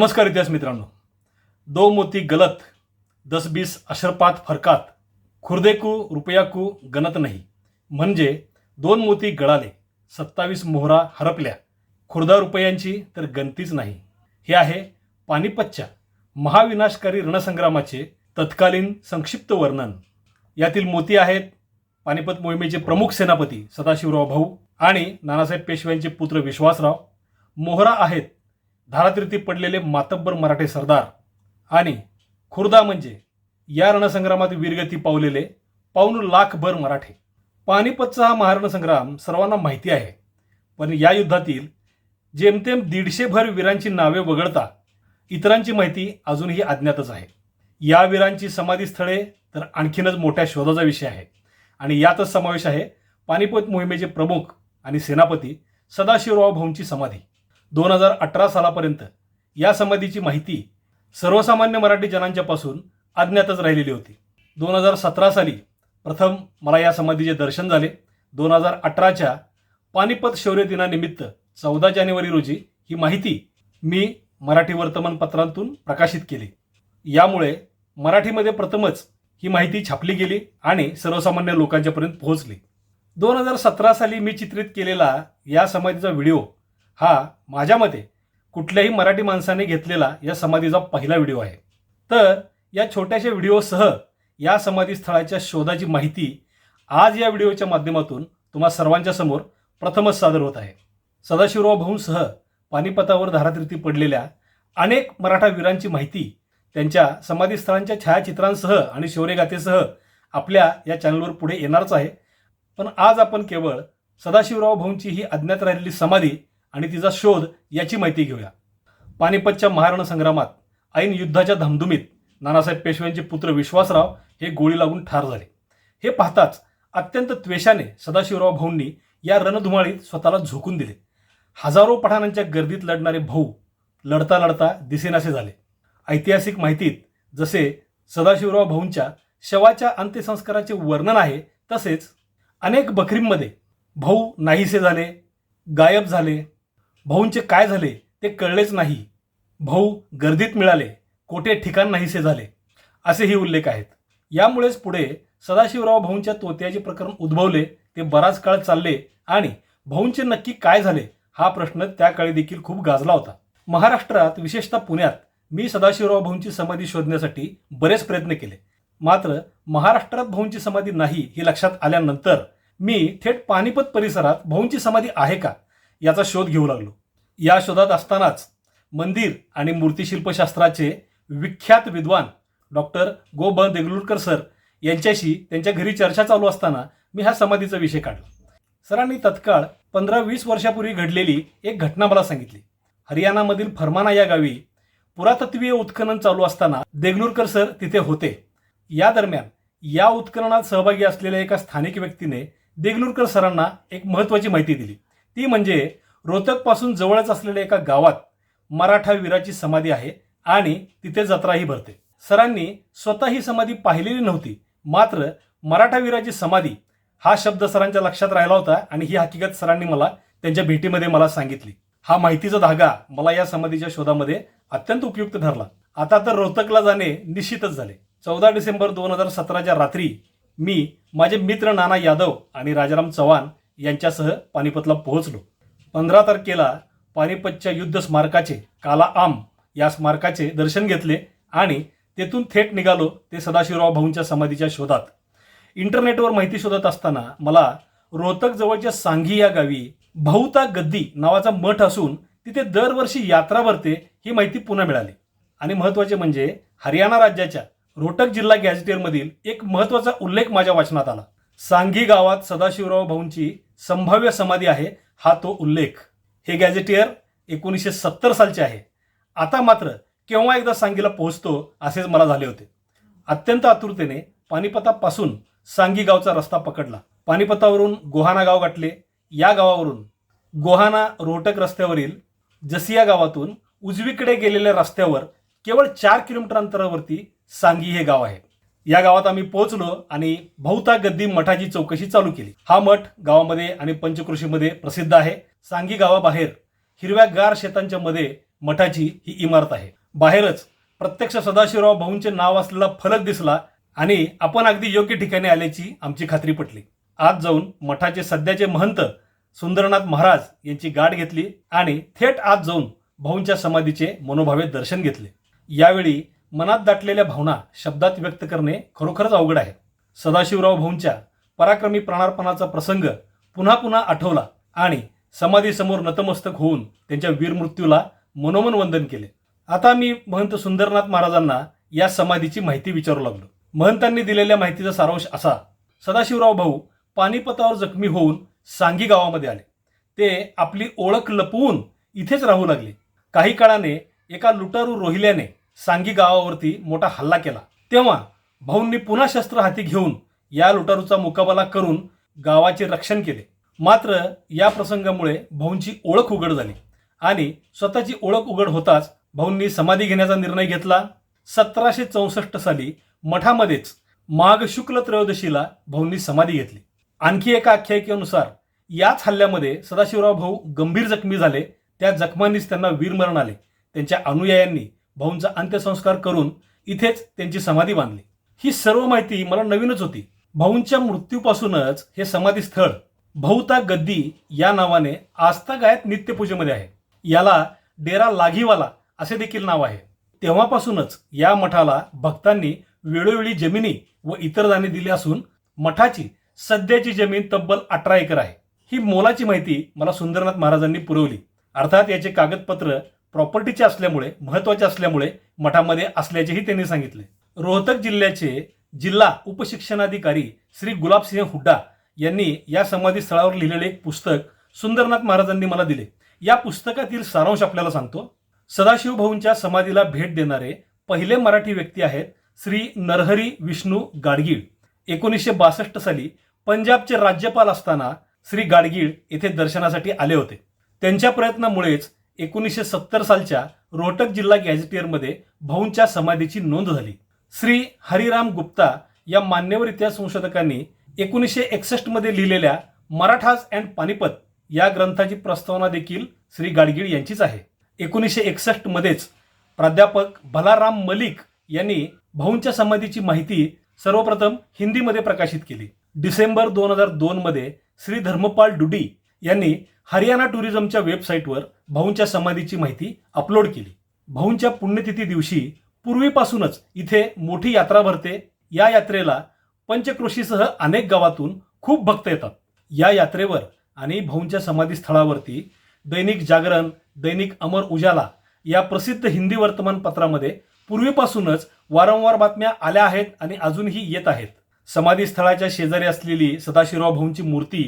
नमस्कार इतिहास मित्रांनो. दो मोती गलत दस बीस अशरपात फरकात खुर्देकू रुपयाकू गणत नाही. म्हणजे दोन मोती गळाले सत्तावीस मोहरा हरपल्या खुर्दा रुपयांची तर गणतीच नाही. हे आहे पानिपतच्या महाविनाशकारी रणसंग्रामाचे तत्कालीन संक्षिप्त वर्णन. यातील मोती आहेत पानिपत मोहिमेचे प्रमुख सेनापती सदाशिवराव भाऊ आणि नानासाहेब पेशव्यांचे पुत्र विश्वासराव. मोहरा आहेत धारातीर्थी पडलेले मातब्बर मराठे सरदार आणि खुर्दा म्हणजे या रणसंग्रामात वीरगती पावलेले पाऊन लाखभर मराठे. पानिपतचा हा महारणसंग्राम सर्वांना माहिती आहे. पण या युद्धातील जेमतेम दीडशेभर वीरांची नावे वगळता इतरांची माहिती अजूनही अज्ञातच आहे. या वीरांची समाधीस्थळे तर आणखीनच मोठ्या शोधाचा विषय आहे. आणि यातच समावेश आहे पानिपत मोहिमेचे प्रमुख आणि सेनापती सदाशिवराव भाऊंची समाधी. दोन हजार अठरा सालापर्यंत या समाधीची माहिती सर्वसामान्य मराठी जनांच्यापासून अज्ञातच राहिलेली होती. दोन हजार सतरा साली प्रथम मला या समाधीचे दर्शन झाले. दोन हजार अठराच्या पानिपत शौर्य दिनानिमित्त चौदा जानेवारी रोजी ही माहिती मी मराठी वर्तमानपत्रांतून प्रकाशित केली. यामुळे मराठीमध्ये प्रथमच ही माहिती छापली गेली आणि सर्वसामान्य लोकांच्यापर्यंत पोहोचली. दोन हजार सतरा साली मी चित्रित केलेला या समाधीचा व्हिडिओ हा माझ्या मते कुठल्याही मराठी माणसाने घेतलेला या समाधीचा पहिला व्हिडिओ आहे. तर या छोट्याशा व्हिडिओसह या समाधी स्थळाच्या शोधाची माहिती आज या व्हिडिओच्या माध्यमातून तुम्हा सर्वांच्या समोर प्रथमच सादर होत आहे. सदाशिवराव भाऊंसह पानिपतावर धारातीर्थी पडलेल्या अनेक मराठा वीरांची माहिती त्यांच्या समाधीस्थळांच्या छायाचित्रांसह आणि शौर्यगाथेसह आपल्या या चॅनलवर पुढे येणारच आहे. पण आज आपण केवळ सदाशिवराव भाऊंची ही अज्ञात राहिलेली समाधी आणि तिचा शोध याची माहिती घेऊया. पानिपतच्या महारण संग्रामात ऐन युद्धाच्या धमधुमीत नानासाहेब पेशव्यांचे पुत्र विश्वासराव हे गोळी लागून ठार झाले. हे पाहताच अत्यंत त्वेषाने सदाशिवराव भाऊंनी या रणधुमाळीत स्वतःला झोकून दिले. हजारो पठाणांच्या गर्दीत लढणारे भाऊ लढता लढता दिसेनासे झाले. ऐतिहासिक माहितीत जसे सदाशिवराव भाऊंच्या शवाच्या अंत्यसंस्काराचे वर्णन आहे तसेच अनेक बकरींमध्ये भाऊ नाहीसे झाले गायब झाले भाऊंचे काय झाले ते कळलेच नाही. भाऊ गर्दीत मिळाले कोठे ठिकाण नाहीसे झाले असेही उल्लेख आहेत. यामुळेच पुढे सदाशिवराव भाऊंच्या तोत्याचे प्रकरण उद्भवले ते बराच काळ चालले आणि भाऊंचे नक्की काय झाले हा प्रश्न त्या काळी देखील खूप गाजला होता. महाराष्ट्रात विशेषतः पुण्यात मी सदाशिवराव भाऊंची समाधी शोधण्यासाठी बरेच प्रयत्न केले. मात्र महाराष्ट्रात भाऊंची समाधी नाही हे लक्षात आल्यानंतर मी थेट पानिपत परिसरात भाऊंची समाधी आहे का? याचा शोध घेऊ लागलो. या शोधात असतानाच मंदिर आणि मूर्तिशिल्पशास्त्राचे विख्यात विद्वान डॉक्टर गो ब देगलूरकर सर यांच्याशी त्यांच्या घरी चर्चा चालू असताना मी हा समाधीचा विषय काढला. सरांनी तत्काळ पंधरा वीस वर्षापूर्वी घडलेली एक घटना मला सांगितली. हरियाणामधील फरमाना या गावी पुरातत्वीय उत्खनन चालू असताना देगलूरकर सर तिथे होते. या दरम्यान या उत्खननात सहभागी असलेल्या एका स्थानिक व्यक्तीने देगलूरकर सरांना एक महत्त्वाची माहिती दिली. ती म्हणजे रोहतकपासून जवळच असलेल्या एका गावात मराठा वीराची समाधी आहे आणि तिथे जत्राही भरते. सरांनी स्वतः ही समाधी पाहिलेली नव्हती मात्र मराठा वीराची समाधी हा शब्द सरांच्या लक्षात राहिला होता आणि ही हकीकत सरांनी मला त्यांच्या भेटीमध्ये मला सांगितली. हा माहितीचा धागा मला या समाधीच्या शोधामध्ये अत्यंत उपयुक्त ठरला. आता तर रोहतकला जाणे निश्चितच झाले. चौदा डिसेंबर दोन हजार सतराच्या रात्री मी माझे मित्र नाना यादव आणि राजाराम चव्हाण यांच्यासह पानिपतला पोहोचलो. पंधरा तारखेला पानिपतच्या युद्ध स्मारकाचे काला आम या स्मारकाचे दर्शन घेतले आणि तेथून थेट निघालो ते सदाशिवराव भाऊंच्या समाधीच्या शोधात. इंटरनेटवर माहिती शोधत असताना मला रोहतक जवळच्या सांगी या गावी भाऊता गद्दी नावाचा मठ असून तिथे दरवर्षी यात्रा भरते ही माहिती पुन्हा मिळाली. आणि महत्त्वाचे म्हणजे हरियाणा राज्याच्या रोहतक जिल्हा गॅझेटियरमधील एक महत्त्वाचा उल्लेख माझ्या वाचनात आला. सांगी गावात सदाशिवराव भाऊंची संभाव्य समाधी आहे हा तो उल्लेख. हे गॅझेटियर एकोणीसशे सत्तर सालचे आहे. आता मात्र केव्हा एकदा सांगीला पोहोचतो असेच मला झाले होते. अत्यंत आतुरतेने पानिपतापासून सांगी गावचा रस्ता पकडला. पानिपतावरून गोहाना गाव गाठले. या गावावरून गोहाना रोहटक रस्त्यावरील जसिया गावातून उजवीकडे गेलेल्या रस्त्यावर केवळ चार किलोमीटर अंतरावरती सांगी हे गाव आहे. या गावात आम्ही पोहोचलो आणि बहुता गद्दी मठाची चौकशी चालू केली. हा मठ गावामध्ये आणि पंचकृषीमध्ये प्रसिद्ध आहे. सांगी गावाबाहेर हिरव्यागार शेतांच्या मध्ये मठाची ही इमारत आहे. बाहेरच प्रत्यक्ष सदाशिवराव भाऊंचे नाव असलेला फलक दिसला आणि आपण अगदी योग्य ठिकाणी आल्याची आमची खात्री पटली. आज जाऊन मठाचे सध्याचे महंत सुंदरनाथ महाराज यांची गाठ घेतली आणि थेट आज जाऊन भाऊंच्या समाधीचे मनोभावे दर्शन घेतले. यावेळी मनात दाटलेल्या भावना शब्दात व्यक्त करणे खरोखरच अवघड आहे. सदाशिवराव भाऊंच्या पराक्रमी प्राणार्पणाचा प्रसंग पुन्हा पुन्हा आठवला आणि समाधीसमोर नतमस्तक होऊन त्यांच्या वीरमृत्यूला मनोमन वंदन केले. आता मी महंत सुंदरनाथ महाराजांना या समाधीची माहिती विचारू लागलो. महंतांनी दिलेल्या माहितीचा सारांश असा सदाशिवराव भाऊ पानिपतावर जखमी होऊन सांगी गावामध्ये आले. ते आपली ओळख लपवून इथेच राहू लागले. काही काळाने एका लुटारू रोहिल्याने सांगी गावावरती मोठा हल्ला केला. तेव्हा भाऊंनी पुन्हा शस्त्र हाती घेऊन या लुटारूचा मुकाबला करून गावाचे रक्षण केले. मात्र या प्रसंगामुळे भाऊंची ओळख उघड झाली आणि स्वतःची ओळख उघड होताच भाऊंनी समाधी घेण्याचा निर्णय घेतला. सतराशे चौसष्ट साली मठामध्येच माघ शुक्ल त्रयोदशीला भाऊंनी समाधी घेतली. आणखी एका आख्यायिकेनुसार याच हल्ल्यामध्ये सदाशिवराव भाऊ गंभीर जखमी झाले. त्या जखमांनीच त्यांना वीरमरण आले. त्यांच्या अनुयायांनी भाऊंचा अंत्यसंस्कार करून इथेच त्यांची समाधी बांधली. ही सर्व माहिती मला नवीनच होती. भाऊंच्या मृत्यूपासूनच हे समाधी स्थळ भाऊता गद्दी या नावाने आस्था गायत नित्यपूजेमध्ये आहे. याला डेरा लाघीवाला असे देखील नाव आहे. तेव्हापासूनच या मठाला भक्तांनी वेळोवेळी जमिनी व इतर दाने दिली असून मठाची सध्याची जमीन तब्बल अठरा एकर आहे. ही मोलाची माहिती मला सुंदरनाथ महाराजांनी पुरवली. अर्थात याचे कागदपत्र प्रॉपर्टीचे असल्यामुळे महत्त्वाचे असल्यामुळे मठामध्ये असल्याचेही त्यांनी सांगितले. रोहतक जिल्ह्याचे जिल्हा उपशिक्षणाधिकारी श्री गुलाबसिंह हुड्डा यांनी या समाधी स्थळावर लिहिलेले एक पुस्तक सुंदरनाथ महाराजांनी मला दिले. या पुस्तकातील सारांश आपल्याला सांगतो. सदाशिव भाऊंच्या समाधीला भेट देणारे पहिले मराठी व्यक्ती आहेत श्री नरहरी विष्णू गाडगीळ. एकोणीसशे बासष्ट साली पंजाबचे राज्यपाल असताना श्री गाडगीळ येथे दर्शनासाठी आले होते. त्यांच्या प्रयत्नामुळेच एकोणीसशे सत्तर सालच्या रोहटक जिल्हा गॅझेटियरमध्ये भाऊंच्या समाधीची नोंद झाली. श्री हरिराम गुप्ता या मान्यवर इतिहास संशोधकांनी एकोणीसशे एकसष्टमध्ये लिहिलेल्या मराठाज अँड पानिपत या ग्रंथाची प्रस्तावना देखील श्री गाडगीळ यांचीच आहे. एकोणीसशे एकसष्ट मध्येच प्राध्यापक भलाराम मलिक यांनी भाऊंच्या समाधीची माहिती सर्वप्रथम हिंदीमध्ये प्रकाशित केली. डिसेंबर दोन हजार दोन मध्ये श्री धर्मपाल डुडी यांनी हरियाणा टुरिझमच्या वेबसाईटवर भाऊंच्या समाधीची माहिती अपलोड केली. भाऊंच्या पुण्यतिथी दिवशी पूर्वीपासूनच इथे मोठी यात्रा भरते. या यात्रेला पंचक्रोशीसह अनेक गावातून खूप भक्त येतात. या यात्रेवर आणि भाऊंच्या समाधी स्थळावरती दैनिक जागरण दैनिक अमर उजाला या प्रसिद्ध हिंदी वर्तमानपत्रामध्ये पूर्वीपासूनच वारंवार बातम्या आल्या आहेत आणि अजूनही येत आहेत. समाधी स्थळाच्या शेजारी असलेली सदाशिवराव भाऊंची मूर्ती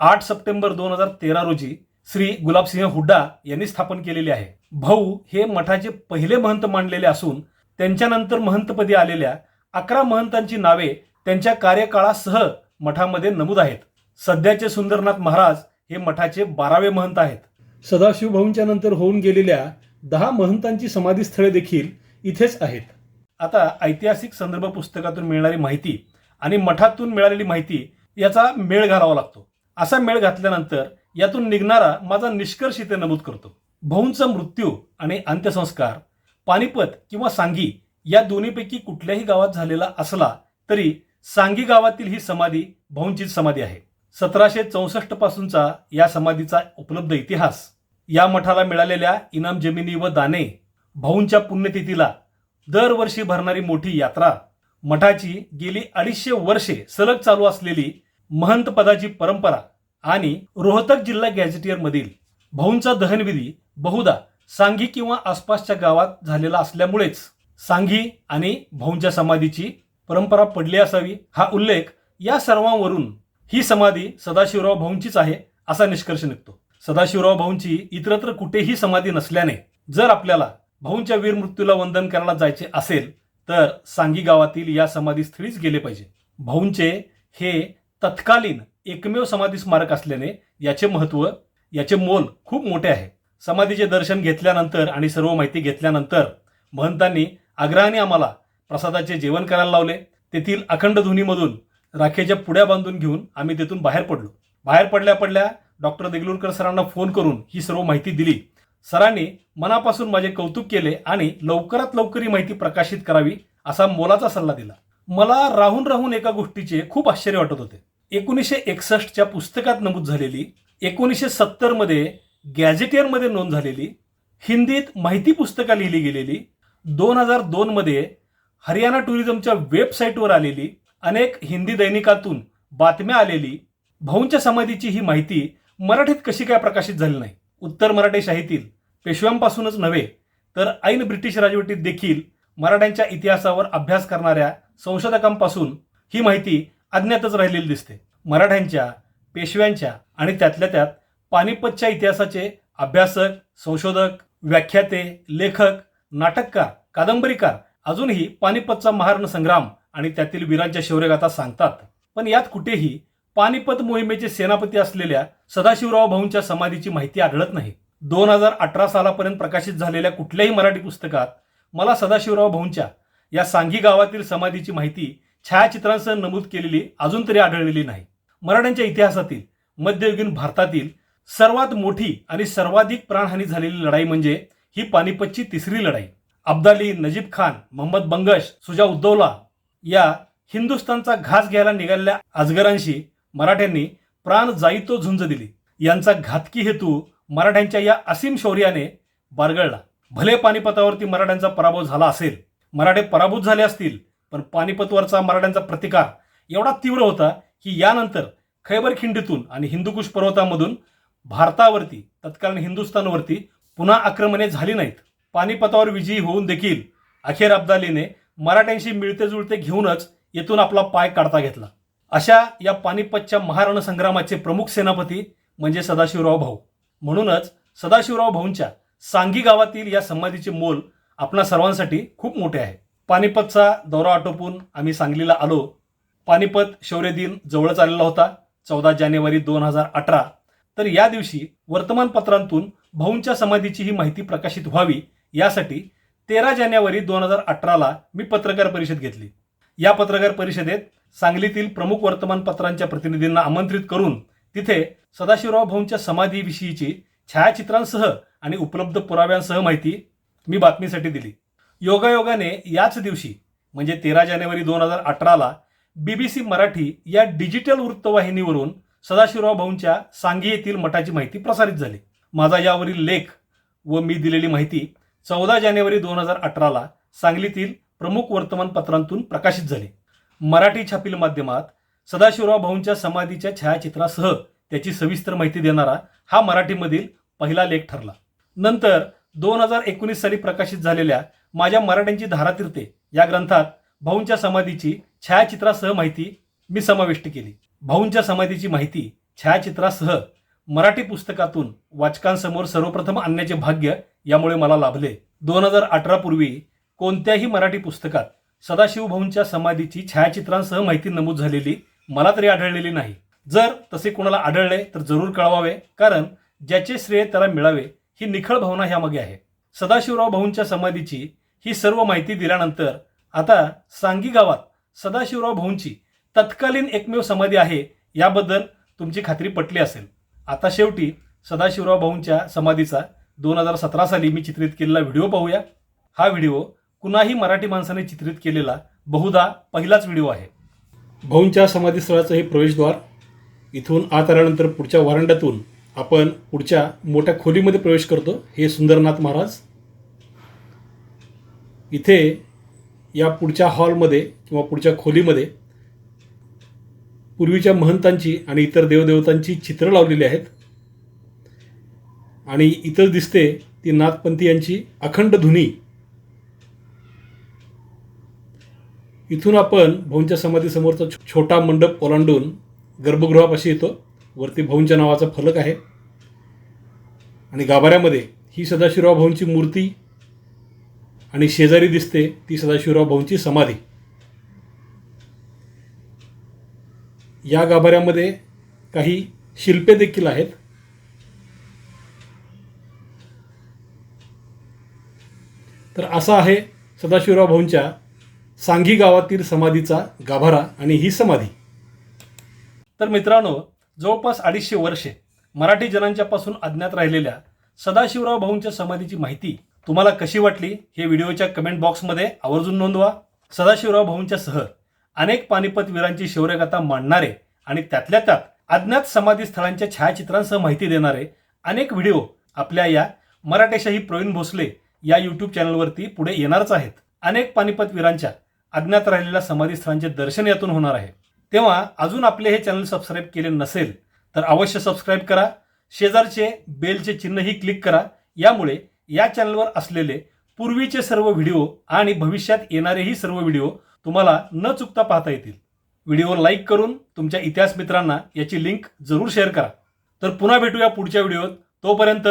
आठ सप्टेंबर दोन हजार तेरा रोजी श्री गुलाबसिंह हुड्डा यांनी स्थापन केलेली आहे. भाऊ हे मठाचे पहिले महंत मानलेले असून त्यांच्यानंतर महंतपदी आलेल्या अकरा महंतांची नावे त्यांच्या कार्यकाळासह मठामध्ये नमूद आहेत. सध्याचे सुंदरनाथ महाराज हे मठाचे बारावे महंत आहेत. सदाशिव भाऊंच्या नंतर होऊन गेलेल्या दहा महंतांची समाधीस्थळे देखील इथेच आहेत. आता ऐतिहासिक संदर्भ पुस्तकातून मिळणारी माहिती आणि मठातून मिळालेली माहिती याचा मेळ घालावा लागतो. असा मेळ घातल्यानंतर यातून निघणारा माझा निष्कर्ष इथे नमूद करतो. भाऊंचा मृत्यू आणि अंत्यसंस्कार पानिपत किंवा सांगी या दोन्हीपैकी कुठल्याही गावात झालेला असला तरी सांगी गावातील ही समाधी भाऊंचीच समाधी आहे. सतराशे चौसष्ट पासूनचा या समाधीचा उपलब्ध इतिहास. या मठाला मिळालेल्या इनाम जमिनी व दाने भाऊंच्या पुण्यतिथीला दरवर्षी भरणारी मोठी यात्रा. मठाची गेली अडीचशे वर्षे सलग चालू असलेली महंत पदाची परंपरा आणि रोहतक जिल्हा गॅझेटियरमधील भाऊंचा दहनविधी बहुधा सांगी किंवा आसपासच्या गावात झालेला असल्यामुळेच सांगी आणि भाऊंच्या समाधीची परंपरा पडली असावी हा उल्लेख या सर्वांवरून ही समाधी सदाशिवराव भाऊंचीच आहे असा निष्कर्ष निघतो. सदाशिवराव भाऊंची इतरत्र कुठेही समाधी नसल्याने जर आपल्याला भाऊंच्या वीर मृत्यूला वंदन करायला जायचे असेल तर सांगी गावातील या समाधीस्थळीच गेले पाहिजे. भाऊंचे हे तत्कालीन एकमेव समाधी स्मारक असल्याने याचे महत्त्व याचे मोल खूप मोठे आहे. समाधीचे दर्शन घेतल्यानंतर आणि सर्व माहिती घेतल्यानंतर महंतांनी आग्रहाने आम्हाला प्रसादाचे जेवण करायला लावले. तेथील अखंड धुनीमधून राखेच्या पुड्या बांधून घेऊन आम्ही तेथून बाहेर पडलो. बाहेर पडल्या पडल्या डॉक्टर देगलूरकर सरांना फोन करून ही सर्व माहिती दिली. सरांनी मनापासून माझे कौतुक केले आणि लवकरात लवकर ही माहिती प्रकाशित करावी असा मोलाचा सल्ला दिला. मला राहून राहून एका गोष्टीचे खूप आश्चर्य वाटत होते. एकोणीसशे एकसष्टच्या पुस्तकात नमूद झालेली एकोणीसशे सत्तरमध्ये गॅझेटियरमध्ये नोंद झालेली हिंदीत माहिती पुस्तकं लिहिली गेलेली दोन हजार दोनमध्ये हरियाणा टुरिझमच्या वेबसाईटवर आलेली अनेक हिंदी दैनिकातून बातम्या आलेली भाऊंच्या समाधीची ही माहिती मराठीत कशी काय प्रकाशित झाली नाही? उत्तर मराठी शाहीतील पेशव्यांपासूनच नव्हे तर ऐन ब्रिटिश राजवटीत देखील मराठ्यांच्या इतिहासावर अभ्यास करणाऱ्या संशोधकांपासून ही माहिती अज्ञातच राहिलेली दिसते. मराठ्यांच्या पेशव्यांच्या आणि त्यातल्या त्यात पानिपतच्या इतिहासाचे अभ्यासक संशोधक व्याख्याते लेखक नाटककार कादंबरीकार अजूनही पानिपतचा महारण संग्राम आणि त्यातील वीरांच्या शौर्यगाथा सांगतात. पण यात कुठेही पानिपत मोहिमेचे सेनापती असलेल्या सदाशिवराव भाऊंच्या समाधीची माहिती आढळत नाही. दोन हजार अठरा सालापर्यंत प्रकाशित झालेल्या कुठल्याही मराठी पुस्तकात मला सदाशिवराव भाऊंच्या या सांगी गावातील समाधीची माहिती छायाचित्रांसह नमूद केलेली अजून तरी आढळलेली नाही. मराठ्यांच्या इतिहासातील मध्ययुगीन भारतातील सर्वात मोठी आणि सर्वाधिक प्राणहानी झालेली लढाई म्हणजे ही पानिपतची तिसरी लढाई. अब्दाली नजीब खान मोहम्मद बंगश सुजा उद्दौला या हिंदुस्थानचा घास घ्यायला निघालेल्या अजगरांशी मराठ्यांनी प्राण जाईतो झुंज दिली. यांचा घातकी हेतू मराठ्यांच्या या असीम शौर्याने बारगळला. भले पानिपतावरती मराठ्यांचा पराभव झाला असेल मराठे पराभूत झाले असतील पण पानिपतवरचा मराठ्यांचा प्रतिकार एवढा तीव्र होता की यानंतर खैबर खिंडीतून आणि हिंदुकुश पर्वतामधून भारतावरती तत्कालीन हिंदुस्थानवरती पुन्हा आक्रमणे झाली नाहीत. पानिपतावर विजयी होऊन देखील अखेर अब्दालीने मराठ्यांशी मिळते जुळते घेऊनच येथून आपला पाय काढता घेतला. अशा या पानिपतच्या महारण संग्रामाचे प्रमुख सेनापती म्हणजे सदाशिवराव भाऊ. म्हणूनच सदाशिवराव भाऊंच्या सांगी गावातील या समाधीचे मोल आपणा सर्वांसाठी खूप मोठे आहे. पानिपतचा दौरा आटोपून आम्ही सांगलीला आलो. पानिपत शौर्य दिन जवळच आलेला होता चौदा जानेवारी दोन हजार अठरा. तर या दिवशी वर्तमानपत्रांतून भाऊंच्या समाधीची ही माहिती प्रकाशित व्हावी यासाठी तेरा जानेवारी दोन हजार अठराला मी पत्रकार परिषद घेतली. या पत्रकार परिषदेत सांगलीतील प्रमुख वर्तमानपत्रांच्या प्रतिनिधींना आमंत्रित करून तिथे सदाशिवराव भाऊंच्या समाधीविषयीची छायाचित्रांसह आणि उपलब्ध पुराव्यांसह माहिती मी बातमीसाठी दिली. योगायोगाने याच दिवशी म्हणजे तेरा जानेवारी दोन हजार अठराला बीबीसी मराठी या डिजिटल वृत्तवाहिनीवरून सदाशिवराव भाऊंच्या सांगी येथील मठाची माहिती प्रसारित झाली. माझा यावरील लेख व मी दिलेली माहिती चौदा जानेवारी दोन हजार अठराला सांगलीतील प्रमुख वर्तमानपत्रांतून प्रकाशित झाली. मराठी छापील माध्यमात सदाशिवराव भाऊंच्या समाधीच्या छायाचित्रासह त्याची सविस्तर माहिती देणारा हा मराठीमधील पहिला लेख ठरला. नंतर दोन हजार एकोणीस साली प्रकाशित झालेल्या माझ्या मराठ्यांची धारा धारातीर्थे या ग्रंथात भाऊंच्या समाधीची छायाचित्रासह माहिती मी समाविष्ट केली. भाऊंच्या समाधीची माहिती छायाचित्रासह मराठी पुस्तकातून वाचकांसमोर सर्वप्रथम आणण्याचे भाग्य यामुळे मला लाभले. दोन हजार अठरा पूर्वी कोणत्याही मराठी पुस्तकात सदाशिव भाऊंच्या समाधीची छायाचित्रांसह माहिती नमूद झालेली मला तरी आढळलेली नाही. जर तसे कोणाला आढळले तर जरूर कळवावे कारण ज्याचे श्रेय त्याला मिळावे ही निखळ भावना ह्यामागे आहे. सदाशिवराव भाऊंच्या समाधीची ही सर्व माहिती दिल्यानंतर आता सांगी गावात सदाशिवराव भाऊंची तत्कालीन एकमेव समाधी आहे याबद्दल तुमची खात्री पटली असेल. आता शेवटी सदाशिवराव भाऊंच्या समाधीचा दोन हजार सतरा साली मी चित्रित केलेला व्हिडिओ पाहूया. हा व्हिडिओ कुणाही मराठी माणसाने चित्रित केलेला बहुधा पहिलाच व्हिडिओ आहे. भाऊंच्या समाधीस्थळाचं हे प्रवेशद्वार इथून आत आल्यानंतर पुढच्या वारंड्यातून आपण पुढच्या मोठ्या खोलीमध्ये प्रवेश करतो. हे सुंदरनाथ महाराज इथे या पुढच्या हॉलमध्ये किंवा पुढच्या खोलीमध्ये पूर्वीच्या महंतांची आणि इतर देवदेवतांची चित्रं लावलेली आहेत. आणि इतर दिसते ती नाथपंथी यांची अखंड धुनी. इथून आपण भाऊंच्या समाधीसमोरचा छोटा मंडप ओलांडून गर्भगृहापाशी येतो. वरती भाऊंच्या नावाचा फलक आहे. आणि गाभाऱ्यामध्ये ही सदाशिवराव भाऊंची मूर्ती आणि शेजारी दिसते ती सदाशिवराव भाऊंची समाधी. या गाभाऱ्यामध्ये काही शिल्पे देखील आहेत. तर असा आहे सदाशिवराव भाऊंच्या सांगी गावातील समाधीचा गाभारा आणि ही समाधी. तर मित्रांनो जवळपास अडीचशे वर्षे मराठी जनांच्यापासून अज्ञात राहिलेल्या सदाशिवराव भाऊंच्या समाधीची माहिती तुम्हाला कशी वाटली हे व्हिडिओच्या कमेंट बॉक्समध्ये आवर्जून नोंदवा. सदाशिवराव भाऊंच्या सह अनेक पानिपत वीरांची शौर्यगाथा मांडणारे आणि त्यातल्या त्यात अज्ञात समाधी स्थळांच्या छायाचित्रांसह माहिती देणारे अनेक व्हिडिओ आपल्या या मराठेशाही प्रवीण भोसले या युट्यूब चॅनलवरती पुढे येणारच आहेत. अनेक पानिपत वीरांच्या अज्ञात राहिलेल्या समाधी स्थळांचे दर्शन यातून होणार आहे. तेव्हा अजून आपले हे चॅनल सबस्क्राईब केले नसेल तर अवश्य सबस्क्राईब करा. शेजारचे बेलचे चिन्हही क्लिक करा. यामुळे या चॅनलवर असलेले पूर्वीचे सर्व व्हिडिओ आणि भविष्यात येणारेही सर्व व्हिडिओ तुम्हाला न चुकता पाहता येतील. व्हिडिओ लाईक करून तुमच्या इतिहास मित्रांना याची लिंक जरूर शेअर करा. तर पुन्हा भेटूया पुढच्या व्हिडिओत तोपर्यंत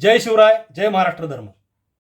जय शिवराय जय महाराष्ट्र धर्म.